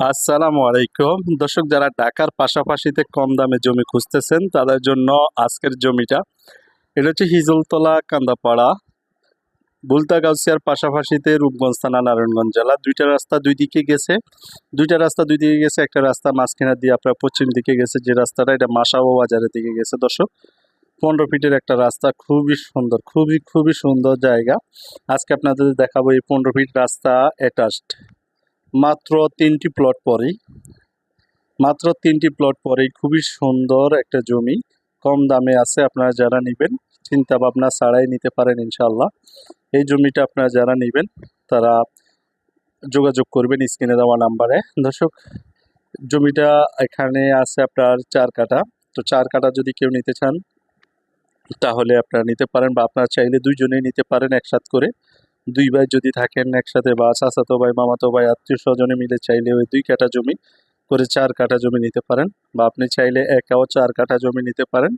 আসসালামু আলাইকুম। দর্শক, যারা ঢাকার পাশাপাশিতে কম দামে জমি খুঁজতেছেন, তাদের জন্য আজকের জমিটা, এটা হচ্ছে হিজলতলা কান্দাপাড়া বুলতা গাউসিয়ার পাশাপাশিতে রূপগঞ্জ থানা, নারায়ণগঞ্জ জেলা। দুইটা রাস্তা দুই দিকে গেছে। দুইটা রাস্তা দুই দিকে গেছে, একটা রাস্তা মাঝখানে দিয়ে আপনার পশ্চিম দিকে গেছে, যে রাস্তাটা, এটা মাসাও বাজারের দিকে গেছে। দর্শক, পনেরো ফিটের একটা রাস্তা, খুবই সুন্দর, খুবই খুবই সুন্দর জায়গা। আজকে আপনাদের দেখাবো এই পনেরো ফিট রাস্তা অ্যাটাচড মাত্র তিনটি প্লট পরেই। মাত্র তিনটি প্লট পরেই খুবই সুন্দর একটা জমি। কম দামে আছে, আপনারা যারা নেবেন চিন্তা ভাবনা ছাড়াই নিতে পারেন ইনশাল্লাহ এই জমিটা আপনারা যারা নেবেন, তারা যোগাযোগ করবেন স্ক্রিনে দেওয়া নাম্বারে। দর্শক, জমিটা এখানে আছে আপনার চার কাটা তো চার কাটা যদি কেউ নিতে চান, তাহলে আপনারা নিতে পারেন বা আপনারা চাইলে দুইজনেই নিতে পারেন একসাথ করে। দুই ভাই যদি থাকেন একসাথে, বা চাচাতো ভাই, মামাতো ভাই, আত্মীয় স্বজনে মিলে চাইলে ওই দুই কাঠা জমি করে চার কাঠা জমি নিতে পারেন, বা আপনি চাইলে একাও চার কাঠা জমি নিতে পারেন।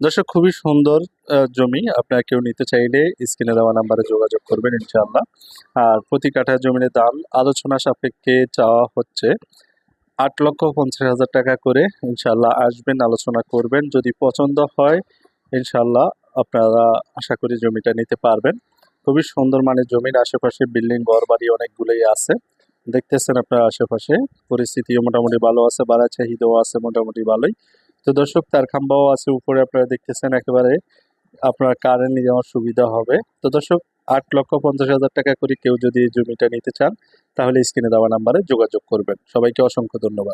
দর্শক, খুবই সুন্দর জমি। আপনারা কেউ নিতে চাইলে স্ক্রিনে দেওয়া নাম্বারে যোগাযোগ করবেন ইনশাআল্লাহ। আর প্রতি কাঠা জমির দাম আলোচনা সাপেক্ষে চাওয়া হচ্ছে আট লক্ষ পঞ্চাশ হাজার টাকা করে। ইনশাআল্লাহ আসবেন, আলোচনা করবেন। যদি পছন্দ হয়, ইনশাআল্লাহ আপনারা আশা করি জমিটা নিতে পারবেন। খুবই সুন্দর মানের জমির আশেপাশে বিল্ডিং ঘর বাড়ি অনেকগুলোই আছে। দেখতেছেন আপনার আশেপাশে, পরিস্থিতিও মোটামুটি ভালো আছে বাড়া চাহিদাও আছে মোটামুটি ভালোই। তো দর্শক, তার খাম্বাও আছে উপরে, আপনারা দেখতেছেন একেবারে আপনার কারেন্ট নিয়ে যাওয়ার সুবিধা হবে। তো দর্শক, আট লক্ষ পঞ্চাশ হাজার টাকা করে কেউ যদি এই জমিটা নিতে চান, তাহলে স্ক্রিনে দেওয়া নাম্বারে যোগাযোগ করবেন। সবাইকে অসংখ্য ধন্যবাদ।